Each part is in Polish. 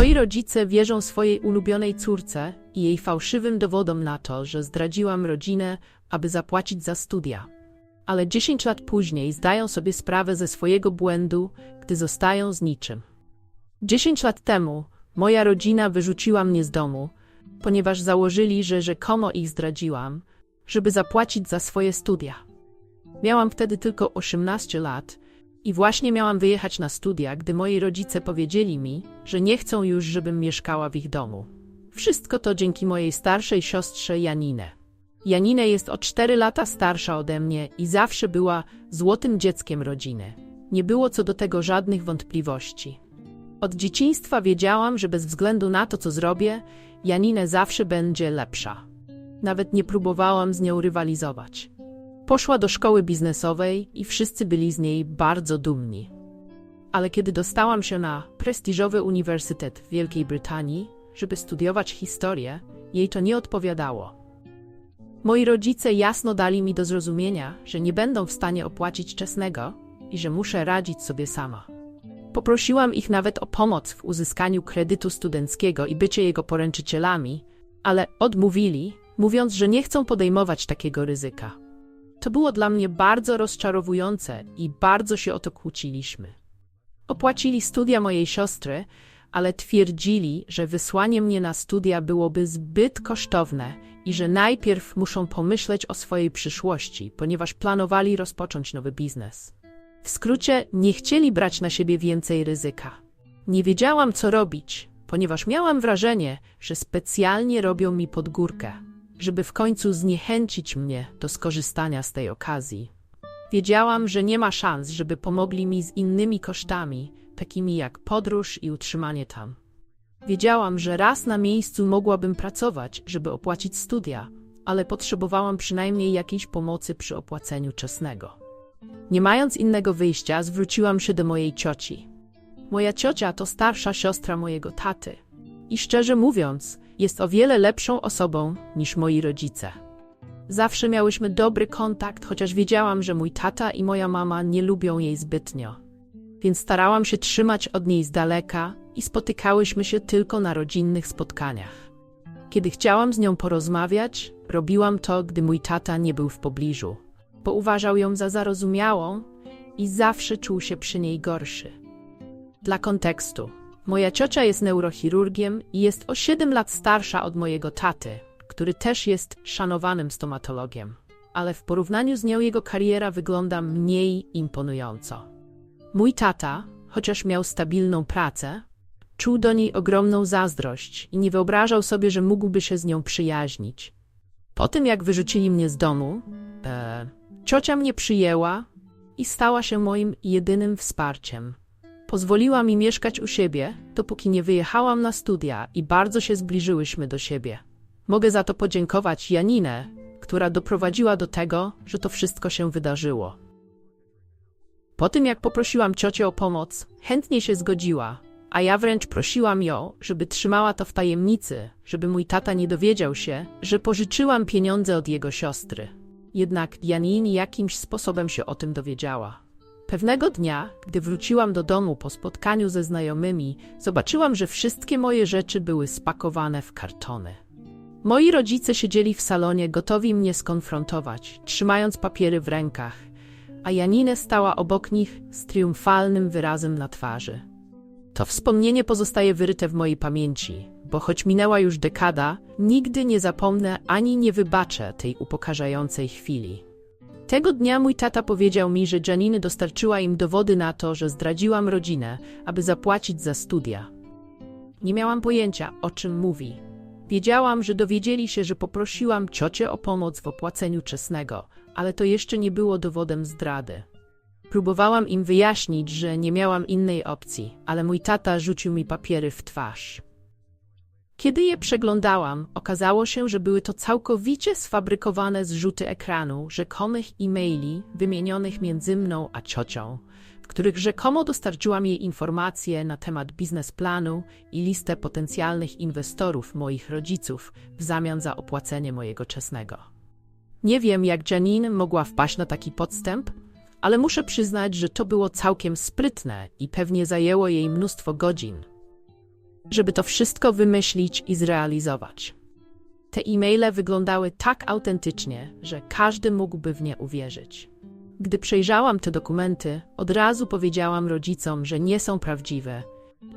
Moi rodzice wierzą swojej ulubionej córce i jej fałszywym dowodom na to, że zdradziłam rodzinę, aby zapłacić za studia. Ale 10 lat później zdają sobie sprawę ze swojego błędu, gdy zostają z niczym. 10 lat temu moja rodzina wyrzuciła mnie z domu, ponieważ założyli, że rzekomo ich zdradziłam, żeby zapłacić za swoje studia. Miałam wtedy tylko 18 lat i właśnie miałam wyjechać na studia, gdy moi rodzice powiedzieli mi, że nie chcą już, żebym mieszkała w ich domu. Wszystko to dzięki mojej starszej siostrze Janinę. Janinę jest o 4 lata starsza ode mnie i zawsze była złotym dzieckiem rodziny. Nie było co do tego żadnych wątpliwości. Od dzieciństwa wiedziałam, że bez względu na to, co zrobię, Janinę zawsze będzie lepsza. Nawet nie próbowałam z nią rywalizować. Poszła do szkoły biznesowej i wszyscy byli z niej bardzo dumni. Ale kiedy dostałam się na prestiżowy uniwersytet w Wielkiej Brytanii, żeby studiować historię, jej to nie odpowiadało. Moi rodzice jasno dali mi do zrozumienia, że nie będą w stanie opłacić czesnego i że muszę radzić sobie sama. Poprosiłam ich nawet o pomoc w uzyskaniu kredytu studenckiego i bycie jego poręczycielami, ale odmówili, mówiąc, że nie chcą podejmować takiego ryzyka. To było dla mnie bardzo rozczarowujące i bardzo się o to kłóciliśmy. Opłacili studia mojej siostry, ale twierdzili, że wysłanie mnie na studia byłoby zbyt kosztowne i że najpierw muszą pomyśleć o swojej przyszłości, ponieważ planowali rozpocząć nowy biznes. W skrócie, nie chcieli brać na siebie więcej ryzyka. Nie wiedziałam, co robić, ponieważ miałam wrażenie, że specjalnie robią mi pod górkę, żeby w końcu zniechęcić mnie do skorzystania z tej okazji. Wiedziałam, że nie ma szans, żeby pomogli mi z innymi kosztami, takimi jak podróż i utrzymanie tam. Wiedziałam, że raz na miejscu mogłabym pracować, żeby opłacić studia, ale potrzebowałam przynajmniej jakiejś pomocy przy opłaceniu czesnego. Nie mając innego wyjścia, zwróciłam się do mojej cioci. Moja ciocia to starsza siostra mojego taty. I szczerze mówiąc, jest o wiele lepszą osobą niż moi rodzice. Zawsze miałyśmy dobry kontakt, chociaż wiedziałam, że mój tata i moja mama nie lubią jej zbytnio. Więc starałam się trzymać od niej z daleka i spotykałyśmy się tylko na rodzinnych spotkaniach. Kiedy chciałam z nią porozmawiać, robiłam to, gdy mój tata nie był w pobliżu bo uważał ją za zarozumiałą i zawsze czuł się przy niej gorszy. Dla kontekstu. Moja ciocia jest neurochirurgiem i jest o 7 lat starsza od mojego taty, który też jest szanowanym stomatologiem, ale w porównaniu z nią jego kariera wygląda mniej imponująco. Mój tata, chociaż miał stabilną pracę, czuł do niej ogromną zazdrość i nie wyobrażał sobie, że mógłby się z nią przyjaźnić. Po tym, jak wyrzucili mnie z domu, e, Ciocia mnie przyjęła i stała się moim jedynym wsparciem. Pozwoliła mi mieszkać u siebie, dopóki nie wyjechałam na studia i bardzo się zbliżyłyśmy do siebie. Mogę za to podziękować Janinę, która doprowadziła do tego, że to wszystko się wydarzyło. Po tym, jak poprosiłam ciocię o pomoc, chętnie się zgodziła, a ja wręcz prosiłam ją, żeby trzymała to w tajemnicy, żeby mój tata nie dowiedział się, że pożyczyłam pieniądze od jego siostry. Jednak Janin jakimś sposobem się o tym dowiedziała. Pewnego dnia, gdy wróciłam do domu po spotkaniu ze znajomymi, zobaczyłam, że wszystkie moje rzeczy były spakowane w kartony. Moi rodzice siedzieli w salonie, gotowi mnie skonfrontować, trzymając papiery w rękach, a Janinę stała obok nich z triumfalnym wyrazem na twarzy. To wspomnienie pozostaje wyryte w mojej pamięci, bo choć minęła już dekada, nigdy nie zapomnę ani nie wybaczę tej upokarzającej chwili. Tego dnia mój tata powiedział mi, że Janiny dostarczyła im dowody na to, że zdradziłam rodzinę, aby zapłacić za studia. Nie miałam pojęcia, o czym mówi. Wiedziałam, że dowiedzieli się, że poprosiłam ciocię o pomoc w opłaceniu czesnego, ale to jeszcze nie było dowodem zdrady. Próbowałam im wyjaśnić, że nie miałam innej opcji, ale mój tata rzucił mi papiery w twarz. Kiedy je przeglądałam, okazało się, że były to całkowicie sfabrykowane zrzuty ekranu rzekomych e-maili wymienionych między mną a ciocią, w których rzekomo dostarczyłam jej informacje na temat biznesplanu i listę potencjalnych inwestorów moich rodziców w zamian za opłacenie mojego czesnego. Nie wiem, jak Janine mogła wpaść na taki podstęp, ale muszę przyznać, że to było całkiem sprytne i pewnie zajęło jej mnóstwo godzin. Żeby to wszystko wymyślić i zrealizować. Te e-maile wyglądały tak autentycznie, że każdy mógłby w nie uwierzyć. Gdy przejrzałam te dokumenty, od razu powiedziałam rodzicom, że nie są prawdziwe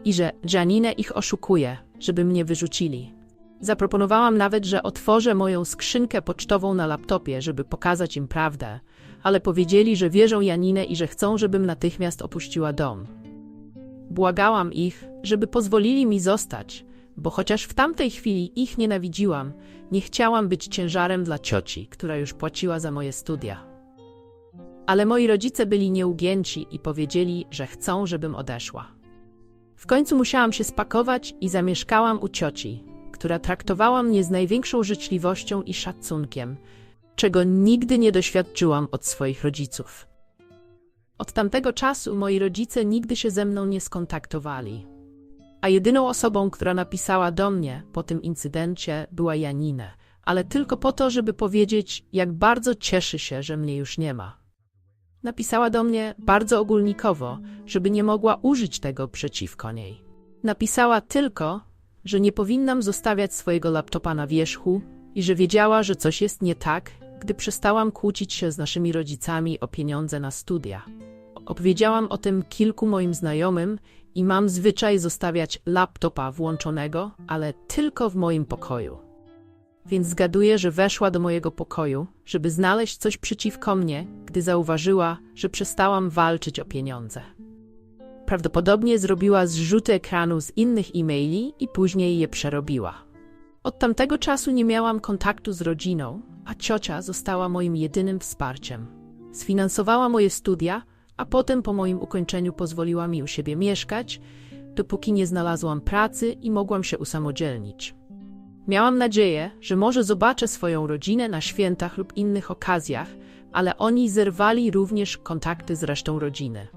i że Janine ich oszukuje, żeby mnie wyrzucili. Zaproponowałam nawet, że otworzę moją skrzynkę pocztową na laptopie, żeby pokazać im prawdę, ale powiedzieli, że wierzą Janinę i że chcą, żebym natychmiast opuściła dom. Błagałam ich, żeby pozwolili mi zostać, bo chociaż w tamtej chwili ich nienawidziłam, nie chciałam być ciężarem dla cioci, która już płaciła za moje studia. Ale moi rodzice byli nieugięci i powiedzieli, że chcą, żebym odeszła. W końcu musiałam się spakować i zamieszkałam u cioci, która traktowała mnie z największą życzliwością i szacunkiem, czego nigdy nie doświadczyłam od swoich rodziców. Od tamtego czasu moi rodzice nigdy się ze mną nie skontaktowali, a jedyną osobą, która napisała do mnie po tym incydencie, była Janina, ale tylko po to, żeby powiedzieć, jak bardzo cieszy się, że mnie już nie ma. Napisała do mnie bardzo ogólnikowo, żeby nie mogła użyć tego przeciwko niej. Napisała tylko, że nie powinnam zostawiać swojego laptopa na wierzchu i że wiedziała, że coś jest nie tak, gdy przestałam kłócić się z naszymi rodzicami o pieniądze na studia. Opowiedziałam o tym kilku moim znajomym i mam zwyczaj zostawiać laptopa włączonego, ale tylko w moim pokoju. Więc zgaduję, że weszła do mojego pokoju, żeby znaleźć coś przeciwko mnie, gdy zauważyła, że przestałam walczyć o pieniądze. Prawdopodobnie zrobiła zrzuty ekranu z innych e-maili i później je przerobiła. Od tamtego czasu nie miałam kontaktu z rodziną, a ciocia została moim jedynym wsparciem. Sfinansowała moje studia, a potem po moim ukończeniu pozwoliła mi u siebie mieszkać, dopóki nie znalazłam pracy i mogłam się usamodzielnić. Miałam nadzieję, że może zobaczę swoją rodzinę na świętach lub innych okazjach, ale oni zerwali również kontakty z resztą rodziny.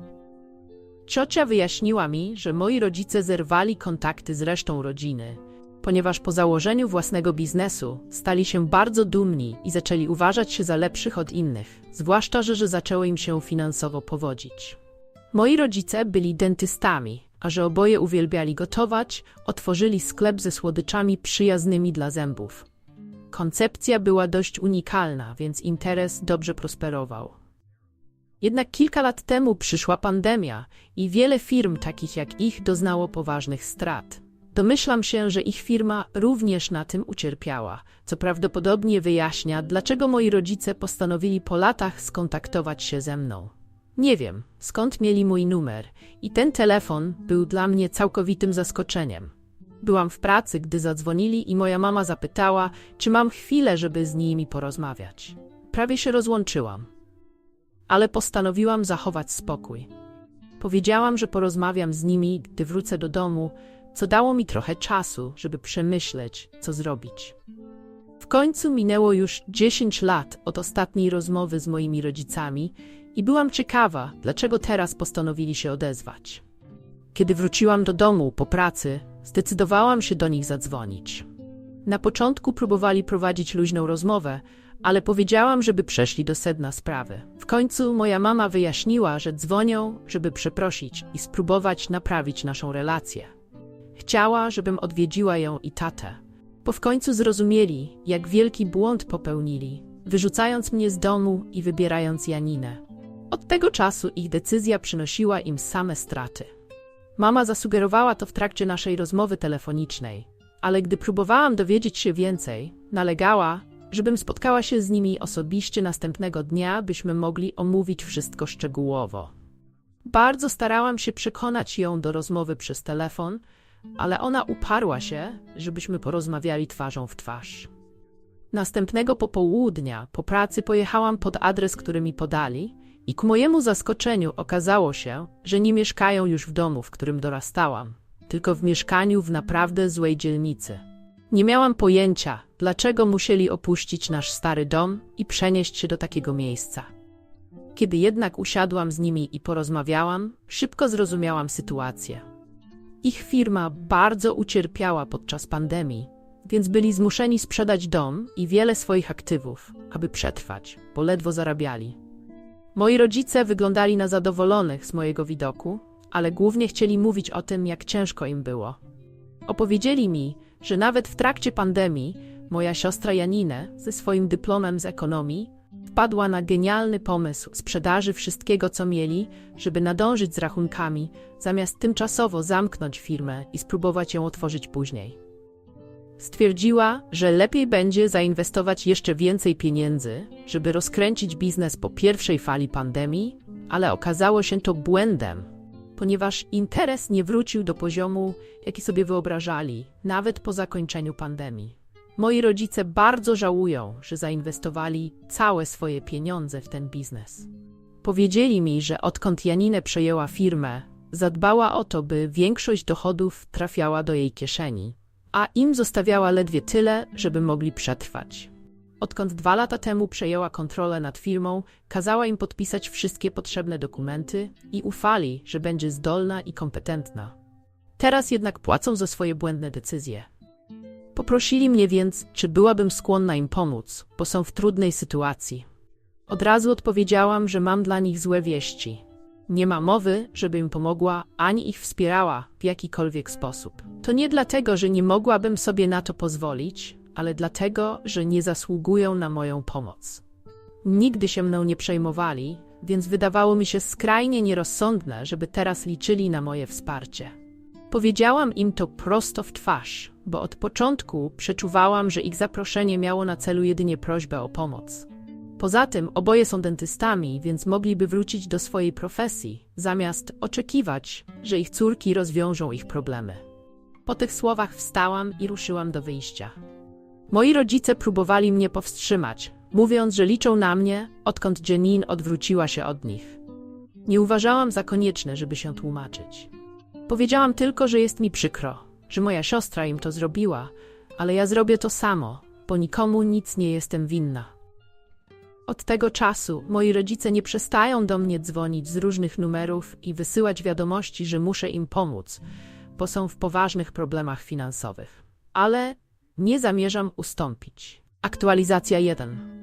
Ciocia wyjaśniła mi, że moi rodzice zerwali kontakty z resztą rodziny, ponieważ po założeniu własnego biznesu stali się bardzo dumni i zaczęli uważać się za lepszych od innych, zwłaszcza, że, że zaczęło im się finansowo powodzić. Moi rodzice byli dentystami, a że oboje uwielbiali gotować, otworzyli sklep ze słodyczami przyjaznymi dla zębów. Koncepcja była dość unikalna, więc interes dobrze prosperował. Jednak kilka lat temu przyszła pandemia i wiele firm takich jak ich doznało poważnych strat. Domyślam się, że ich firma również na tym ucierpiała, co prawdopodobnie wyjaśnia, dlaczego moi rodzice postanowili po latach skontaktować się ze mną. Nie wiem, skąd mieli mój numer, i ten telefon był dla mnie całkowitym zaskoczeniem. Byłam w pracy, gdy zadzwonili, i moja mama zapytała, czy mam chwilę, żeby z nimi porozmawiać. Prawie się rozłączyłam, ale postanowiłam zachować spokój. Powiedziałam, że porozmawiam z nimi, gdy wrócę do domu, co dało mi trochę czasu, żeby przemyśleć, co zrobić. W końcu minęło już 10 lat od ostatniej rozmowy z moimi rodzicami i byłam ciekawa, dlaczego teraz postanowili się odezwać. Kiedy wróciłam do domu po pracy, zdecydowałam się do nich zadzwonić. Na początku próbowali prowadzić luźną rozmowę, ale powiedziałam, żeby przeszli do sedna sprawy. W końcu moja mama wyjaśniła, że dzwonią, żeby przeprosić i spróbować naprawić naszą relację. Chciała, żebym odwiedziła ją i tatę, bo w końcu zrozumieli, jak wielki błąd popełnili, wyrzucając mnie z domu i wybierając Janinę. Od tego czasu ich decyzja przynosiła im same straty. Mama zasugerowała to w trakcie naszej rozmowy telefonicznej, ale gdy próbowałam dowiedzieć się więcej, nalegała, żebym spotkała się z nimi osobiście następnego dnia, byśmy mogli omówić wszystko szczegółowo. Bardzo starałam się przekonać ją do rozmowy przez telefon, ale ona uparła się, żebyśmy porozmawiali twarzą w twarz. Następnego popołudnia po pracy pojechałam pod adres, który mi podali, i ku mojemu zaskoczeniu okazało się, że nie mieszkają już w domu, w którym dorastałam, tylko w mieszkaniu w naprawdę złej dzielnicy. Nie miałam pojęcia, dlaczego musieli opuścić nasz stary dom i przenieść się do takiego miejsca. Kiedy jednak usiadłam z nimi i porozmawiałam, szybko zrozumiałam sytuację. Ich firma bardzo ucierpiała podczas pandemii, więc byli zmuszeni sprzedać dom i wiele swoich aktywów, aby przetrwać, bo ledwo zarabiali. Moi rodzice wyglądali na zadowolonych z mojego widoku, ale głównie chcieli mówić o tym, jak ciężko im było. Opowiedzieli mi, że nawet w trakcie pandemii moja siostra Janinę ze swoim dyplomem z ekonomii wpadła na genialny pomysł sprzedaży wszystkiego, co mieli, żeby nadążyć z rachunkami, zamiast tymczasowo zamknąć firmę i spróbować ją otworzyć później. Stwierdziła, że lepiej będzie zainwestować jeszcze więcej pieniędzy, żeby rozkręcić biznes po pierwszej fali pandemii, ale okazało się to błędem, ponieważ interes nie wrócił do poziomu, jaki sobie wyobrażali, nawet po zakończeniu pandemii. Moi rodzice bardzo żałują, że zainwestowali całe swoje pieniądze w ten biznes. Powiedzieli mi, że odkąd Janinę przejęła firmę, zadbała o to, by większość dochodów trafiała do jej kieszeni, a im zostawiała ledwie tyle, żeby mogli przetrwać. Odkąd dwa lata temu przejęła kontrolę nad firmą, kazała im podpisać wszystkie potrzebne dokumenty i ufali, że będzie zdolna i kompetentna. Teraz jednak płacą za swoje błędne decyzje. Poprosili mnie więc, czy byłabym skłonna im pomóc, bo są w trudnej sytuacji. Od razu odpowiedziałam, że mam dla nich złe wieści. Nie ma mowy, żeby im pomogła, ani ich wspierała w jakikolwiek sposób. To nie dlatego, że nie mogłabym sobie na to pozwolić, ale dlatego, że nie zasługują na moją pomoc. Nigdy się mną nie przejmowali, więc wydawało mi się skrajnie nierozsądne, żeby teraz liczyli na moje wsparcie. Powiedziałam im to prosto w twarz, bo od początku przeczuwałam, że ich zaproszenie miało na celu jedynie prośbę o pomoc. Poza tym oboje są dentystami, więc mogliby wrócić do swojej profesji, zamiast oczekiwać, że ich córki rozwiążą ich problemy. Po tych słowach wstałam i ruszyłam do wyjścia. Moi rodzice próbowali mnie powstrzymać, mówiąc, że liczą na mnie, odkąd Janine odwróciła się od nich. Nie uważałam za konieczne, żeby się tłumaczyć. Powiedziałam tylko, że jest mi przykro, że moja siostra im to zrobiła, ale ja zrobię to samo, bo nikomu nic nie jestem winna. Od tego czasu moi rodzice nie przestają do mnie dzwonić z różnych numerów i wysyłać wiadomości, że muszę im pomóc, bo są w poważnych problemach finansowych. Ale nie zamierzam ustąpić. Aktualizacja 1.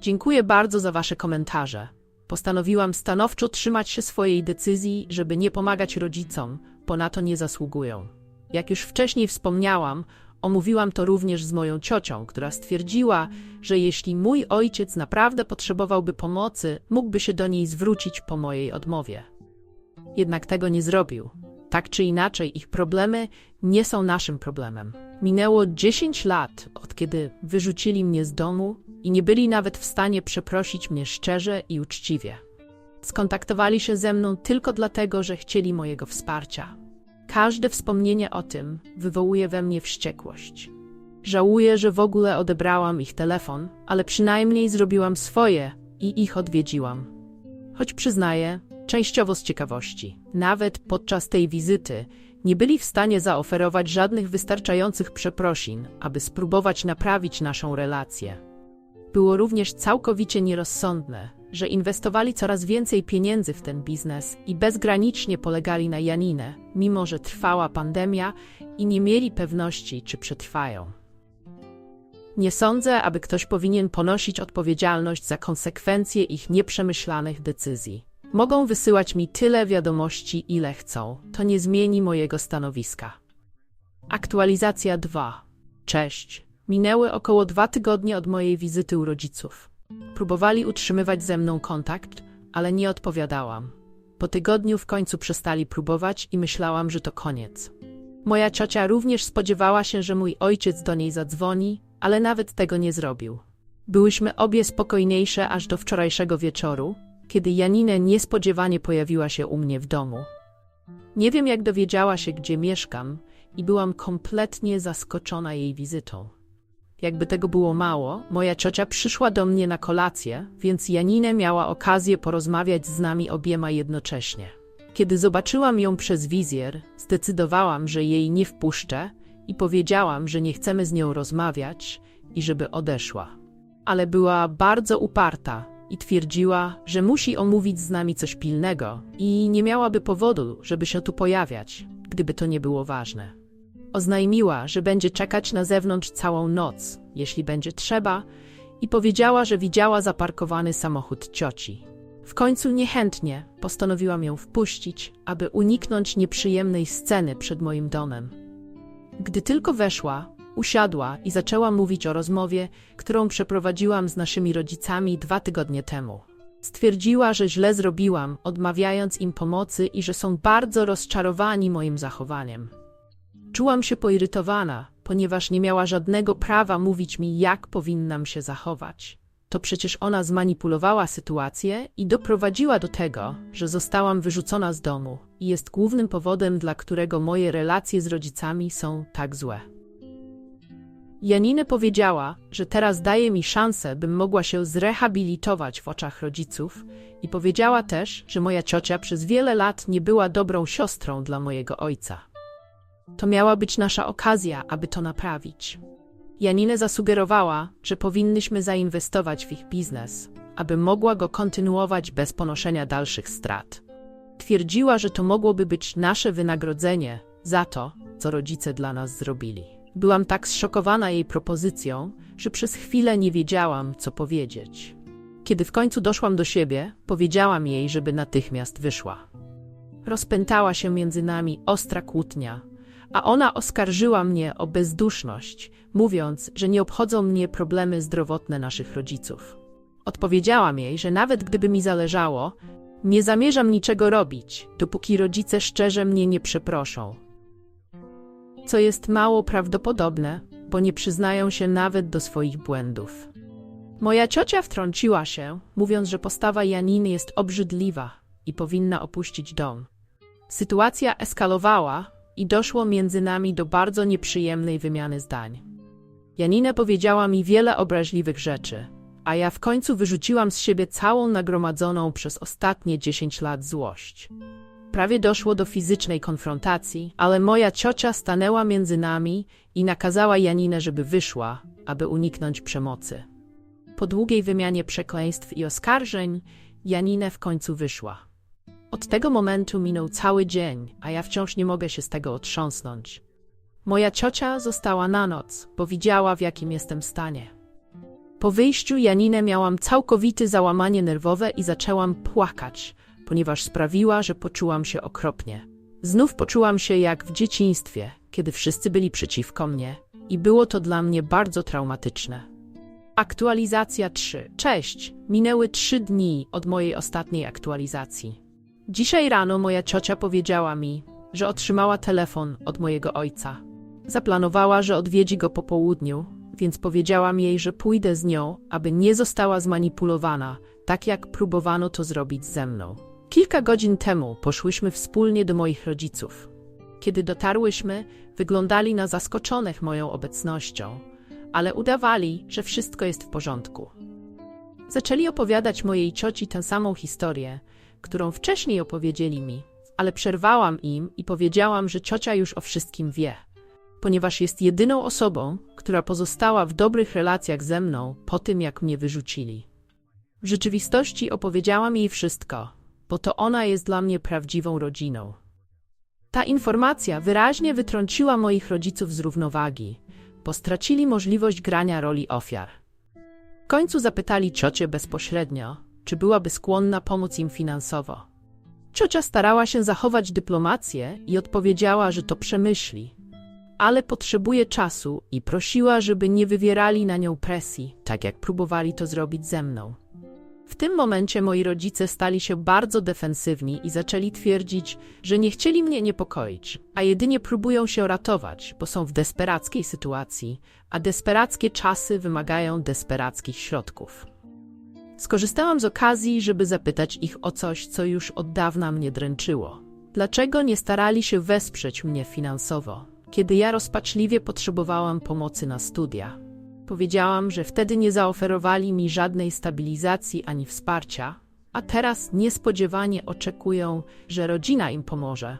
Dziękuję bardzo za Wasze komentarze. Postanowiłam stanowczo trzymać się swojej decyzji, żeby nie pomagać rodzicom, bo na to nie zasługują. Jak już wcześniej wspomniałam, omówiłam to również z moją ciocią, która stwierdziła, że jeśli mój ojciec naprawdę potrzebowałby pomocy, mógłby się do niej zwrócić po mojej odmowie. Jednak tego nie zrobił. Tak czy inaczej, ich problemy nie są naszym problemem. Minęło 10 lat, od kiedy wyrzucili mnie z domu i nie byli nawet w stanie przeprosić mnie szczerze i uczciwie. Skontaktowali się ze mną tylko dlatego, że chcieli mojego wsparcia. Każde wspomnienie o tym wywołuje we mnie wściekłość. Żałuję, że w ogóle odebrałam ich telefon, ale przynajmniej zrobiłam swoje i ich odwiedziłam. Choć przyznaję, częściowo z ciekawości. Nawet podczas tej wizyty nie byli w stanie zaoferować żadnych wystarczających przeprosin, aby spróbować naprawić naszą relację. Było również całkowicie nierozsądne, że inwestowali coraz więcej pieniędzy w ten biznes i bezgranicznie polegali na Janinę, mimo że trwała pandemia i nie mieli pewności, czy przetrwają. Nie sądzę, aby ktoś powinien ponosić odpowiedzialność za konsekwencje ich nieprzemyślanych decyzji. Mogą wysyłać mi tyle wiadomości, ile chcą. To nie zmieni mojego stanowiska. Aktualizacja 2. Cześć. Minęły około dwa tygodnie od mojej wizyty u rodziców. Próbowali utrzymywać ze mną kontakt, ale nie odpowiadałam. Po tygodniu w końcu przestali próbować i myślałam, że to koniec. Moja ciocia również spodziewała się, że mój ojciec do niej zadzwoni, ale nawet tego nie zrobił. Byłyśmy obie spokojniejsze aż do wczorajszego wieczoru, kiedy Janinę niespodziewanie pojawiła się u mnie w domu. Nie wiem, jak dowiedziała się, gdzie mieszkam, i byłam kompletnie zaskoczona jej wizytą. Jakby tego było mało, moja ciocia przyszła do mnie na kolację, więc Janinę miała okazję porozmawiać z nami obiema jednocześnie. Kiedy zobaczyłam ją przez wizjer, zdecydowałam, że jej nie wpuszczę i powiedziałam, że nie chcemy z nią rozmawiać i żeby odeszła. Ale była bardzo uparta i twierdziła, że musi omówić z nami coś pilnego i nie miałaby powodu, żeby się tu pojawiać, gdyby to nie było ważne. Oznajmiła, że będzie czekać na zewnątrz całą noc, jeśli będzie trzeba, i powiedziała, że widziała zaparkowany samochód cioci. W końcu niechętnie postanowiłam ją wpuścić, aby uniknąć nieprzyjemnej sceny przed moim domem. Gdy tylko weszła, usiadła i zaczęła mówić o rozmowie, którą przeprowadziłam z naszymi rodzicami dwa tygodnie temu. Stwierdziła, że źle zrobiłam, odmawiając im pomocy i że są bardzo rozczarowani moim zachowaniem. Czułam się poirytowana, ponieważ nie miała żadnego prawa mówić mi, jak powinnam się zachować. To przecież ona zmanipulowała sytuację i doprowadziła do tego, że zostałam wyrzucona z domu i jest głównym powodem, dla którego moje relacje z rodzicami są tak złe. Janine powiedziała, że teraz daje mi szansę, bym mogła się zrehabilitować w oczach rodziców i powiedziała też, że moja ciocia przez wiele lat nie była dobrą siostrą dla mojego ojca. To miała być nasza okazja, aby to naprawić. Janine zasugerowała, że powinnyśmy zainwestować w ich biznes, aby mogła go kontynuować bez ponoszenia dalszych strat. Twierdziła, że to mogłoby być nasze wynagrodzenie za to, co rodzice dla nas zrobili. Byłam tak zszokowana jej propozycją, że przez chwilę nie wiedziałam, co powiedzieć. Kiedy w końcu doszłam do siebie, powiedziałam jej, żeby natychmiast wyszła. Rozpętała się między nami ostra kłótnia, a ona oskarżyła mnie o bezduszność, mówiąc, że nie obchodzą mnie problemy zdrowotne naszych rodziców. Odpowiedziałam jej, że nawet gdyby mi zależało, nie zamierzam niczego robić, dopóki rodzice szczerze mnie nie przeproszą. Co jest mało prawdopodobne, bo nie przyznają się nawet do swoich błędów. Moja ciocia wtrąciła się, mówiąc, że postawa Janiny jest obrzydliwa i powinna opuścić dom. Sytuacja eskalowała i doszło między nami do bardzo nieprzyjemnej wymiany zdań. Janina powiedziała mi wiele obraźliwych rzeczy, a ja w końcu wyrzuciłam z siebie całą nagromadzoną przez ostatnie 10 lat złość. Prawie doszło do fizycznej konfrontacji, ale moja ciocia stanęła między nami i nakazała Janinę, żeby wyszła, aby uniknąć przemocy. Po długiej wymianie przekleństw i oskarżeń, Janinę w końcu wyszła. Od tego momentu minął cały dzień, a ja wciąż nie mogę się z tego otrząsnąć. Moja ciocia została na noc, bo widziała, w jakim jestem stanie. Po wyjściu Janinę miałam całkowite załamanie nerwowe i zaczęłam płakać, ponieważ sprawiła, że poczułam się okropnie. Znów poczułam się jak w dzieciństwie, kiedy wszyscy byli przeciwko mnie i było to dla mnie bardzo traumatyczne. Aktualizacja 3. Cześć! Minęły trzy dni od mojej ostatniej aktualizacji. Dzisiaj rano moja ciocia powiedziała mi, że otrzymała telefon od mojego ojca. Zaplanowała, że odwiedzi go po południu, więc powiedziałam jej, że pójdę z nią, aby nie została zmanipulowana, tak jak próbowano to zrobić ze mną. Kilka godzin temu poszłyśmy wspólnie do moich rodziców. Kiedy dotarłyśmy, wyglądali na zaskoczonych moją obecnością, ale udawali, że wszystko jest w porządku. Zaczęli opowiadać mojej cioci tę samą historię, którą wcześniej opowiedzieli mi, ale przerwałam im i powiedziałam, że ciocia już o wszystkim wie, ponieważ jest jedyną osobą, która pozostała w dobrych relacjach ze mną po tym, jak mnie wyrzucili. W rzeczywistości opowiedziałam jej wszystko, bo to ona jest dla mnie prawdziwą rodziną. Ta informacja wyraźnie wytrąciła moich rodziców z równowagi, bo stracili możliwość grania roli ofiar. W końcu zapytali ciocię bezpośrednio, czy byłaby skłonna pomóc im finansowo. Ciocia starała się zachować dyplomację i odpowiedziała, że to przemyśli, ale potrzebuje czasu i prosiła, żeby nie wywierali na nią presji, tak jak próbowali to zrobić ze mną. W tym momencie moi rodzice stali się bardzo defensywni i zaczęli twierdzić, że nie chcieli mnie niepokoić, a jedynie próbują się ratować, bo są w desperackiej sytuacji, a desperackie czasy wymagają desperackich środków. Skorzystałam z okazji, żeby zapytać ich o coś, co już od dawna mnie dręczyło. Dlaczego nie starali się wesprzeć mnie finansowo, kiedy ja rozpaczliwie potrzebowałam pomocy na studia? Powiedziałam, że wtedy nie zaoferowali mi żadnej stabilizacji ani wsparcia, a teraz niespodziewanie oczekują, że rodzina im pomoże.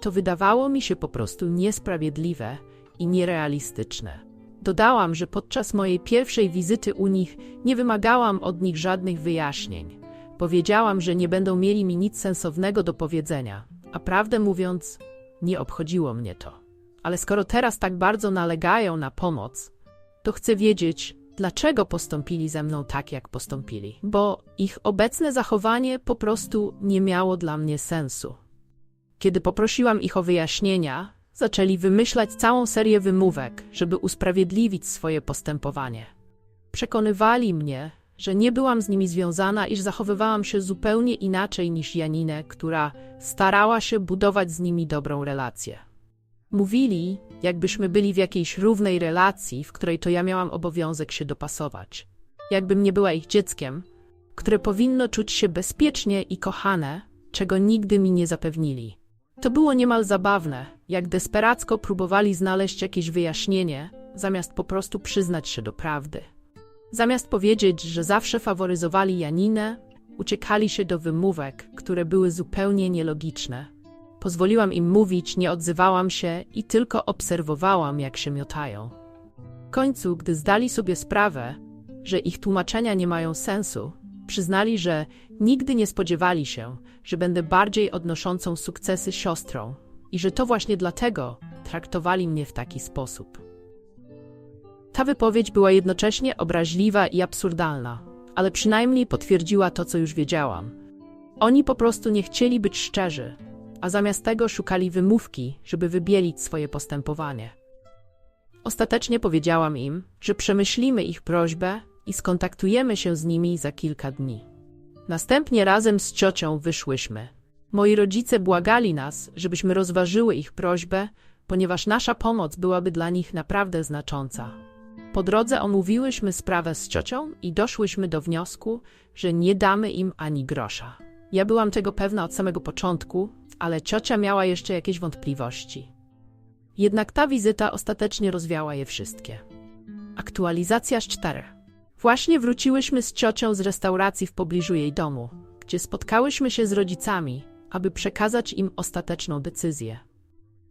To wydawało mi się po prostu niesprawiedliwe i nierealistyczne. Dodałam, że podczas mojej pierwszej wizyty u nich nie wymagałam od nich żadnych wyjaśnień. Powiedziałam, że nie będą mieli mi nic sensownego do powiedzenia, a prawdę mówiąc, nie obchodziło mnie to. Ale skoro teraz tak bardzo nalegają na pomoc, to chcę wiedzieć, dlaczego postąpili ze mną tak, jak postąpili, bo ich obecne zachowanie po prostu nie miało dla mnie sensu. Kiedy poprosiłam ich o wyjaśnienia, Zaczęli wymyślać całą serię wymówek, żeby usprawiedliwić swoje postępowanie. Przekonywali mnie, że nie byłam z nimi związana, iż zachowywałam się zupełnie inaczej niż Janinę, która starała się budować z nimi dobrą relację. Mówili, jakbyśmy byli w jakiejś równej relacji, w której to ja miałam obowiązek się dopasować. Jakbym nie była ich dzieckiem, które powinno czuć się bezpiecznie i kochane, czego nigdy mi nie zapewnili. To było niemal zabawne, jak desperacko próbowali znaleźć jakieś wyjaśnienie, zamiast po prostu przyznać się do prawdy. Zamiast powiedzieć, że zawsze faworyzowali Janinę, uciekali się do wymówek, które były zupełnie nielogiczne. Pozwoliłam im mówić, nie odzywałam się i tylko obserwowałam, jak się miotają. W końcu, gdy zdali sobie sprawę, że ich tłumaczenia nie mają sensu, przyznali, że nigdy nie spodziewali się, że będę bardziej odnoszącą sukcesy siostrą i że to właśnie dlatego traktowali mnie w taki sposób. Ta wypowiedź była jednocześnie obraźliwa i absurdalna, ale przynajmniej potwierdziła to, co już wiedziałam. Oni po prostu nie chcieli być szczerzy, a zamiast tego szukali wymówki, żeby wybielić swoje postępowanie. Ostatecznie powiedziałam im, że przemyślimy ich prośbę i skontaktujemy się z nimi za kilka dni. Następnie razem z ciocią wyszłyśmy. Moi rodzice błagali nas, żebyśmy rozważyły ich prośbę, ponieważ nasza pomoc byłaby dla nich naprawdę znacząca. Po drodze omówiłyśmy sprawę z ciocią i doszłyśmy do wniosku, że nie damy im ani grosza. Ja byłam tego pewna od samego początku, ale ciocia miała jeszcze jakieś wątpliwości. Jednak ta wizyta ostatecznie rozwiała je wszystkie. Aktualizacja z 4. Właśnie wróciłyśmy z ciocią z restauracji w pobliżu jej domu, gdzie spotkałyśmy się z rodzicami, aby przekazać im ostateczną decyzję.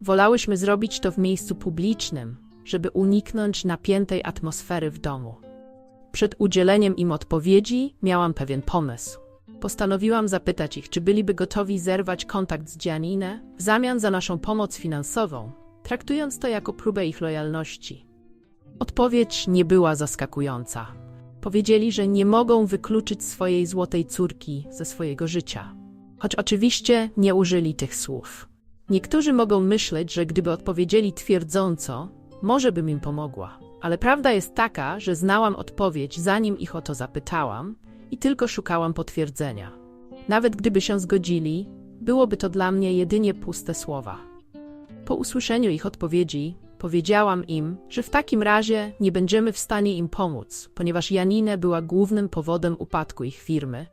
Wolałyśmy zrobić to w miejscu publicznym, żeby uniknąć napiętej atmosfery w domu. Przed udzieleniem im odpowiedzi miałam pewien pomysł. Postanowiłam zapytać ich, czy byliby gotowi zerwać kontakt z Gianinę w zamian za naszą pomoc finansową, traktując to jako próbę ich lojalności. Odpowiedź nie była zaskakująca. Powiedzieli, że nie mogą wykluczyć swojej złotej córki ze swojego życia. Choć oczywiście nie użyli tych słów. Niektórzy mogą myśleć, że gdyby odpowiedzieli twierdząco, może bym im pomogła. Ale prawda jest taka, że znałam odpowiedź, zanim ich o to zapytałam, i tylko szukałam potwierdzenia. Nawet gdyby się zgodzili, byłoby to dla mnie jedynie puste słowa. Po usłyszeniu ich odpowiedzi, powiedziałam im, że w takim razie nie będziemy w stanie im pomóc, ponieważ Janinę była głównym powodem upadku ich firmy,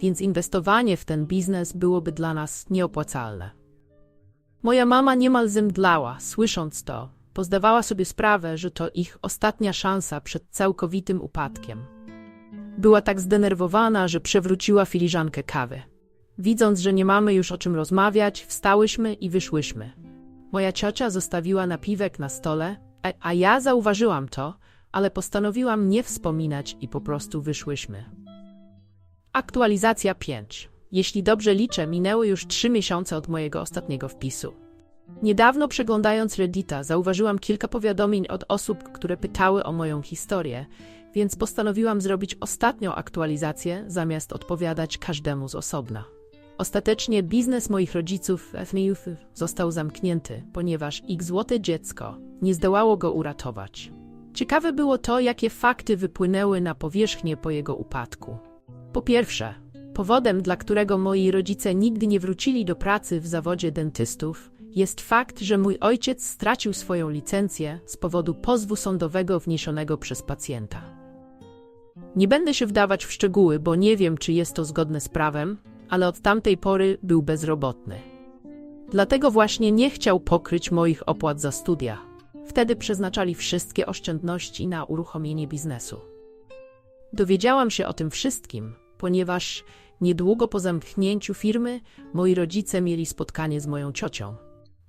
więc inwestowanie w ten biznes byłoby dla nas nieopłacalne. Moja mama niemal zemdlała, słysząc to, pozdawała sobie sprawę, że to ich ostatnia szansa przed całkowitym upadkiem. Była tak zdenerwowana, że przewróciła filiżankę kawy. Widząc, że nie mamy już o czym rozmawiać, wstałyśmy i wyszłyśmy. Moja ciocia zostawiła napiwek na stole, a, a ja zauważyłam to, ale postanowiłam nie wspominać i po prostu wyszłyśmy. Aktualizacja 5. Jeśli dobrze liczę, minęły już trzy miesiące od mojego ostatniego wpisu. Niedawno przeglądając Reddita zauważyłam kilka powiadomień od osób, które pytały o moją historię, więc postanowiłam zrobić ostatnią aktualizację zamiast odpowiadać każdemu z osobna. Ostatecznie biznes moich rodziców FNIUF został zamknięty, ponieważ ich złote dziecko nie zdołało go uratować. Ciekawe było to, jakie fakty wypłynęły na powierzchnię po jego upadku. Po pierwsze, powodem, dla którego moi rodzice nigdy nie wrócili do pracy w zawodzie dentystów, jest fakt, że mój ojciec stracił swoją licencję z powodu pozwu sądowego wniesionego przez pacjenta. Nie będę się wdawać w szczegóły, bo nie wiem, czy jest to zgodne z prawem, ale od tamtej pory był bezrobotny. Dlatego właśnie nie chciał pokryć moich opłat za studia. Wtedy przeznaczali wszystkie oszczędności na uruchomienie biznesu. Dowiedziałam się o tym wszystkim, ponieważ niedługo po zamknięciu firmy moi rodzice mieli spotkanie z moją ciocią.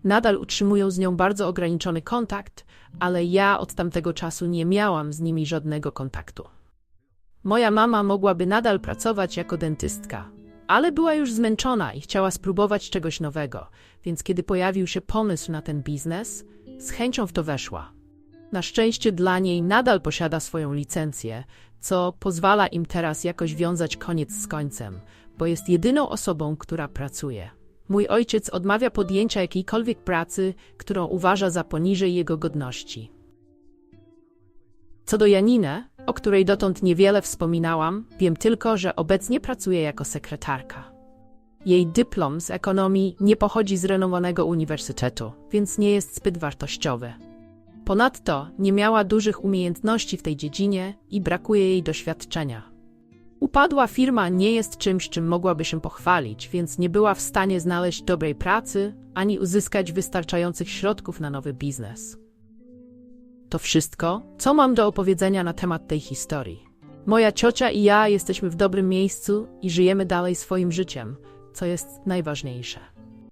Nadal utrzymują z nią bardzo ograniczony kontakt, ale ja od tamtego czasu nie miałam z nimi żadnego kontaktu. Moja mama mogłaby nadal pracować jako dentystka, ale była już zmęczona i chciała spróbować czegoś nowego, więc kiedy pojawił się pomysł na ten biznes, z chęcią w to weszła. Na szczęście dla niej nadal posiada swoją licencję, co pozwala im teraz jakoś wiązać koniec z końcem, bo jest jedyną osobą, która pracuje. Mój ojciec odmawia podjęcia jakiejkolwiek pracy, którą uważa za poniżej jego godności. Co do Janiny, o której dotąd niewiele wspominałam, wiem tylko, że obecnie pracuje jako sekretarka. Jej dyplom z ekonomii nie pochodzi z renomowanego uniwersytetu, więc nie jest zbyt wartościowy. Ponadto nie miała dużych umiejętności w tej dziedzinie i brakuje jej doświadczenia. Upadła firma nie jest czymś, czym mogłaby się pochwalić, więc nie była w stanie znaleźć dobrej pracy ani uzyskać wystarczających środków na nowy biznes. To wszystko, co mam do opowiedzenia na temat tej historii. Moja ciocia i ja jesteśmy w dobrym miejscu i żyjemy dalej swoim życiem, co jest najważniejsze.